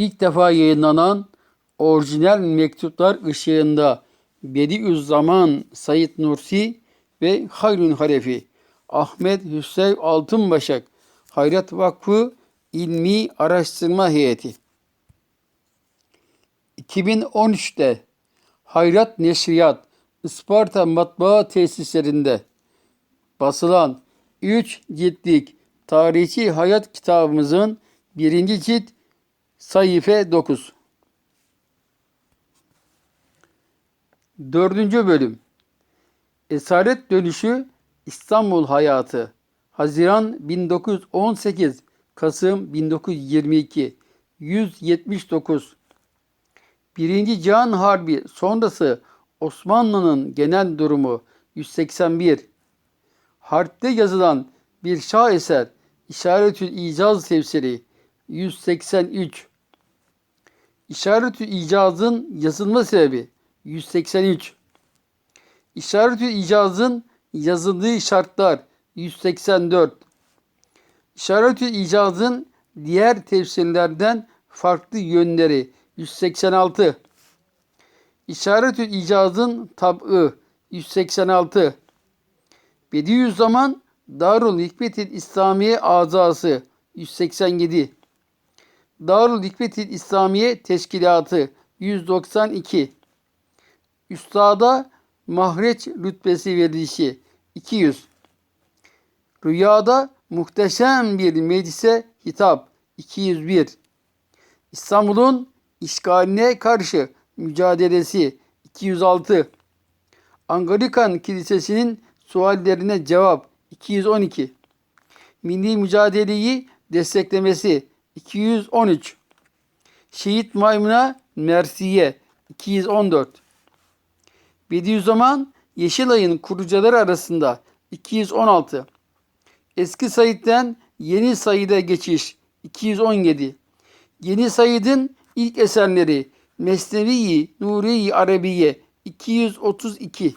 ilk defa yayınlanan orijinal mektuplar ışığında Bediüzzaman Said Nursi ve Hayrun Halefi Ahmet Hüseyin Altınbaşak Hayrat Vakfı İlmi Araştırma Heyeti. 2013'te Hayrat Neşriyat Isparta Matbaa Tesislerinde basılan 3 ciltlik Tarihi Hayat kitabımızın birinci cilt sayfa 9. Dördüncü bölüm. Esaret Dönüşü İstanbul Hayatı. Haziran 1918 Kasım 1922 179 Birinci Cihan Harbi sonrası Osmanlı'nın genel durumu 181 Harpte yazılan bir şaheser İşaretül İcaz tefsiri 183 İşaretül İcaz'ın yazılma sebebi 183 İşaretül İcaz'ın yazıldığı şartlar 184 İşaretül İcaz'ın diğer tefsirlerden farklı yönleri 186 İşaretül İcaz'ın tab'ı 186 Bediüzzaman Darul Hikmetil İslamiye azası 187 Darul Hikmetil İslamiye Teşkilatı 192 Üstada mahreç rütbesi verilişi 200 Rüyada muhteşem bir meclise hitap 201 İstanbul'un işgaline karşı mücadelesi 206 Anglikan Kilisesi'nin suallerine cevap 212 Milli mücadeleyi desteklemesi 213 Şehit Maymuna Mersiye 214 Bediüzzaman Yeşilay'ın kurucuları arasında 216 Eski Said'den Yeni Said'e geçiş 217 Yeni Said'in ilk eserleri Mesnevi-i Nuri-i Arabiye 232